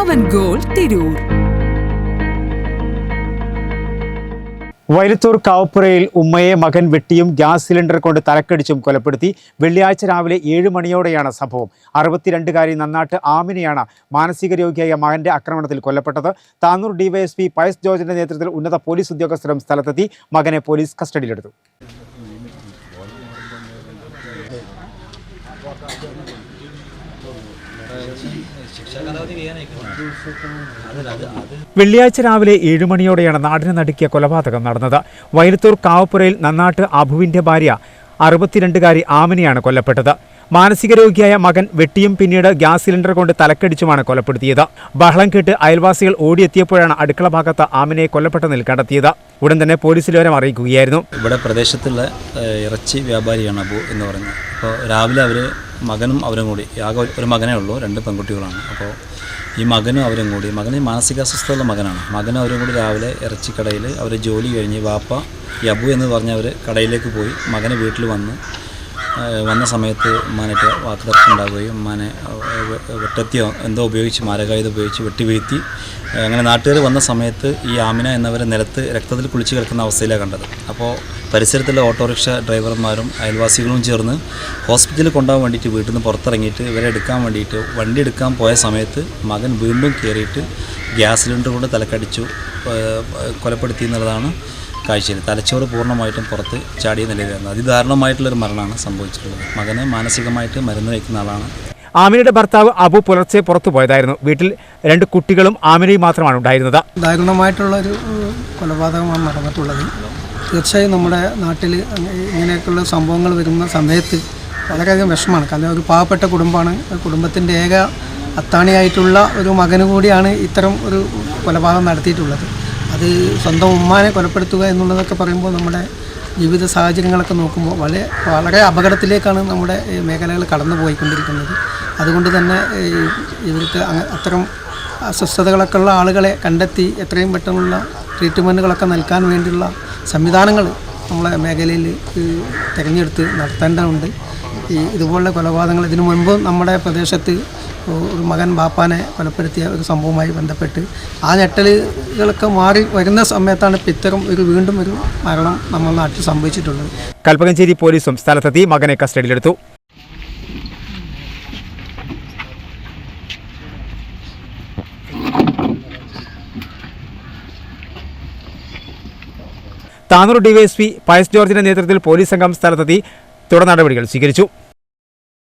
പവൻ ഗോൾ തിരൂർ. വൈലത്തൂർ കാവപ്പുറയിൽ ഉമ്മയെ മകൻ വെട്ടിയും ഗ്യാസ് സിലിണ്ടർ കൊണ്ട് തലക്കടിച്ചും കൊലപ്പെടുത്തി വെള്ളിയാഴ്ച രാവിലെ ഏഴ് മണിയോടെയാണ് സംഭവം. അറുപത്തിരണ്ടുകാരി നന്നാട്ട് ആമിനെയാണ് മാനസിക രോഗിയായ മകന്റെ ആക്രമണത്തിൽ കൊല്ലപ്പെട്ടത്. താനൂർ ഡിവൈഎസ്പി പയസ് ജോർജിന്റെ നേതൃത്വത്തിൽ ഉന്നത പോലീസ് ഉദ്യോഗസ്ഥരും സ്ഥലത്തെത്തി മകനെ പോലീസ് കസ്റ്റഡിയിലെടുത്തു. വെള്ളിയാഴ്ച രാവിലെ ഏഴുമണിയോടെയാണ് നാടിനെ നടുക്കിയ കൊലപാതകം നടന്നത്. വൈലത്തൂർ കാവപ്പുരയിൽ നന്നാട്ട് അബുവിന്റെ ഭാര്യ അറുപത്തിരണ്ടുകാരി ആമിനെയാണ് കൊല്ലപ്പെട്ടത്. മാനസിക രോഗിയായ മകൻ വെട്ടിയും പിന്നീട് ഗ്യാസ് സിലിണ്ടർ കൊണ്ട് തലക്കടിച്ചുമാണ് കൊലപ്പെടുത്തിയത്. ബഹളം കേട്ട് അയൽവാസികൾ ഓടിയെത്തിയപ്പോഴാണ് അടുക്കള ഭാഗത്ത് ആമിനെ കൊല്ലപ്പെട്ട നിൽ കണ്ടെത്തിയത്. ഉടൻ തന്നെ പോലീസിൽ വിവരം അറിയിക്കുകയായിരുന്നു. ഇവിടെ പ്രദേശത്തുള്ള ഇറച്ചി വ്യാപാരിയാണ് അബു എന്ന് പറഞ്ഞു അപ്പോൾ രാവിലെ അവർ മകനും അവരും കൂടി. ആകെ ഒരു മകനേ ഉള്ളൂ രണ്ട് പെൺകുട്ടികളാണ്. അപ്പോൾ ഈ മകനും അവരും കൂടി മകന് മാനസികാസ്വസ്ഥതയുള്ള മകനാണ്. മകനും അവരും കൂടി രാവിലെ ഇറച്ചിക്കടയിൽ അവർ ജോലി കഴിഞ്ഞ് വാപ്പ യബു എന്ന് പറഞ്ഞവർ കടയിലേക്ക് പോയി മകനെ വീട്ടിൽ വന്ന് വന്ന സമയത്ത് ഉമ്മാനൊക്കെ വാക്കുതർക്കം ഉണ്ടാവുകയും ഉമ്മാനെ വെട്ടത്തിയോ എന്തോ ഉപയോഗിച്ച് മാരകായുധ ഉപയോഗിച്ച് വെട്ടി വീഴ്ത്തി അങ്ങനെ നാട്ടുകാർ വന്ന സമയത്ത് ഈ ആമിന എന്നവരെ നിലത്ത് രക്തത്തിൽ കുളിച്ച് കിടക്കുന്ന അവസ്ഥയിലാണ് കണ്ടത്. അപ്പോൾ പരിസരത്തുള്ള ഓട്ടോറിക്ഷ ഡ്രൈവർമാരും അയൽവാസികളും ചേർന്ന് ഹോസ്പിറ്റലിൽ കൊണ്ടുപോകാൻ വേണ്ടിയിട്ട് വീട്ടിൽ നിന്ന് പുറത്തിറങ്ങിയിട്ട് ഇവരെ എടുക്കാൻ വേണ്ടിയിട്ട് വണ്ടി എടുക്കാൻ പോയ സമയത്ത് മകൻ വീണ്ടും കയറിയിട്ട് ഗ്യാസ് സിലിണ്ടർ കൊണ്ട് തലക്കടിച്ചു കൊലപ്പെടുത്തി എന്നുള്ളതാണ് കാഴ്ചയിൽ. തലച്ചോറ് പൂർണമായിട്ടും പുറത്ത് ചാടിയ നിലയിലായിരുന്നു. അതിദാരുണമായിട്ടുള്ളൊരു മരണമാണ് സംഭവിച്ചിട്ടുള്ളത്. മകന് മാനസികമായിട്ട് മരുന്ന് വയ്ക്കുന്ന ആളാണ്. ആമിനയുടെ ഭർത്താവ് അബു പുലർച്ചെ പുറത്തു പോയതായിരുന്നു. വീട്ടിൽ രണ്ട് കുട്ടികളും ആമിനയും മാത്രമാണ് ഉണ്ടായിരുന്നത്. ദാരുണമായിട്ടുള്ളൊരു ഒരു കൊലപാതകമാണ് നടന്നിട്ടുള്ളത്. തീർച്ചയായും നമ്മുടെ നാട്ടിൽ ഇങ്ങനെയൊക്കെയുള്ള സംഭവങ്ങൾ വരുന്ന സമയത്ത് വളരെയധികം വിഷമമാണ്. കാരണം ഒരു പാവപ്പെട്ട കുടുംബമാണ്. കുടുംബത്തിന്റെ ഏക അത്താണിയായിട്ടുള്ള ഒരു മകന് കൂടിയാണ് ഇത്തരം ഒരു കൊലപാതകം നടത്തിയിട്ടുള്ളത്. അത് സ്വന്തം ഉമ്മാനെ കൊലപ്പെടുത്തുക എന്നുള്ളതൊക്കെ പറയുമ്പോൾ നമ്മുടെ ജീവിത സാഹചര്യങ്ങളൊക്കെ നോക്കുമ്പോൾ വളരെ വളരെ അപകടത്തിലേക്കാണ് നമ്മുടെ മേഖലകൾ കടന്നു പോയിക്കൊണ്ടിരിക്കുന്നത് അതുകൊണ്ട് തന്നെ ഇവർക്ക് അത്തരം അസ്വസ്ഥതകളൊക്കെ ഉള്ള ആളുകളെ കണ്ടെത്തി എത്രയും പെട്ടെന്നുള്ള ട്രീറ്റ്മെന്റുകളൊക്കെ നൽകാൻ വേണ്ടിയുള്ള സംവിധാനങ്ങൾ നമ്മളെ മേഖലയിൽ തിരഞ്ഞെടുത്ത് നടത്തേണ്ടതുണ്ട്. ഈ ഇതുപോലുള്ള കൊലപാതകങ്ങൾ ഇതിനു മുൻപ് നമ്മുടെ പ്രദേശത്ത് ഒരു മകൻ ബാപ്പാനെ കൊലപ്പെടുത്തിയ ഒരു സംഭവവുമായി ബന്ധപ്പെട്ട് ആ ഞെട്ടലുകളൊക്കെ മാറി വരുന്ന സമയത്താണ് ഇത്തരം ഒരു വീണ്ടും ഒരു മരണം നമ്മുടെ നാട്ടിൽ സംഭവിച്ചിട്ടുള്ളത്. കൽപ്പകഞ്ചേരി പോലീസും സ്ഥലത്തെത്തി മകനെ കസ്റ്റഡിയിലെടുത്തു. താനൂർ ഡിവൈഎസ്പി പയസ് ജോർജിന്റെ നേതൃത്വത്തിൽ പോലീസ് സംഘം സ്ഥലത്തെത്തി തുടർ നടപടികൾ സ്വീകരിച്ചു